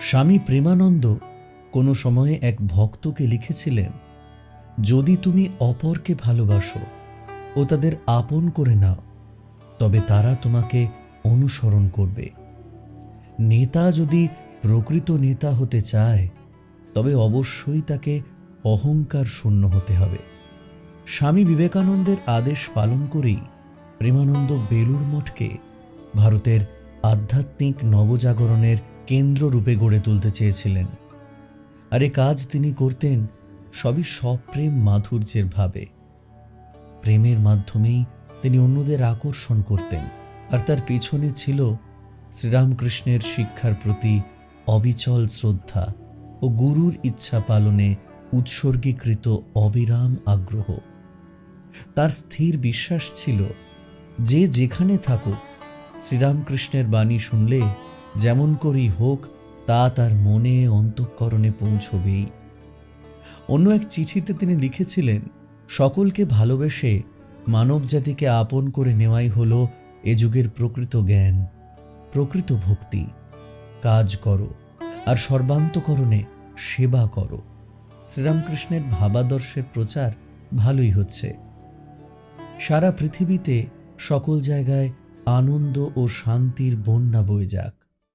স্বামী প্রেমানন্দ কোনো সময়ে এক ভক্তকে লিখেছিলেন, যদি তুমি অপরকে ভালোবাসো ও তাদের আপন করে নাও, তবে তারা তোমাকে অনুসরণ করবে। নেতা যদি প্রকৃত নেতা হতে চায়, তবে অবশ্যই তাকে অহংকার শূন্য হতে হবে। স্বামী বিবেকানন্দের আদেশ পালন করেই প্রেমানন্দ বেলুর মঠকে ভারতের আধ্যাত্মিক নবজাগরণের কেন্দ্ররূপে গড়ে তুলতে চেয়েছিলেন। আর এ কাজ তিনি করতেন সবই সপ্রেম মাধুর্যের ভাবে। প্রেমের মাধ্যমেই তিনি অন্যদের আকর্ষণ করতেন। আর তার পেছনে ছিল শ্রীরামকৃষ্ণের শিক্ষার প্রতি অবিচল শ্রদ্ধা ও গুরুর ইচ্ছা পালনে উৎসর্গীকৃত অবিরাম আগ্রহ। তার স্থির বিশ্বাস ছিল, যে যেখানে থাকুক, শ্রীরামকৃষ্ণের বাণী শুনলে যেমন করেই হোক, তা তার মনে অন্তঃকরণে পৌঁছবেই। অন্য এক চিঠিতে তিনি লিখেছিলেন, সকলকে ভালোবেসে মানবজাতিকে আপন করে নেওয়াই হলো এ যুগের প্রকৃত জ্ঞান, প্রকৃত ভক্তি। কাজ করো, আর সর্বান্তকরণে সেবা করো। শ্রীরামকৃষ্ণের ভাবাদর্শের প্রচার ভালোই হচ্ছে। সারা পৃথিবীতে সকল জায়গায় আনন্দ ও শান্তির বন্যা বয়ে যাক।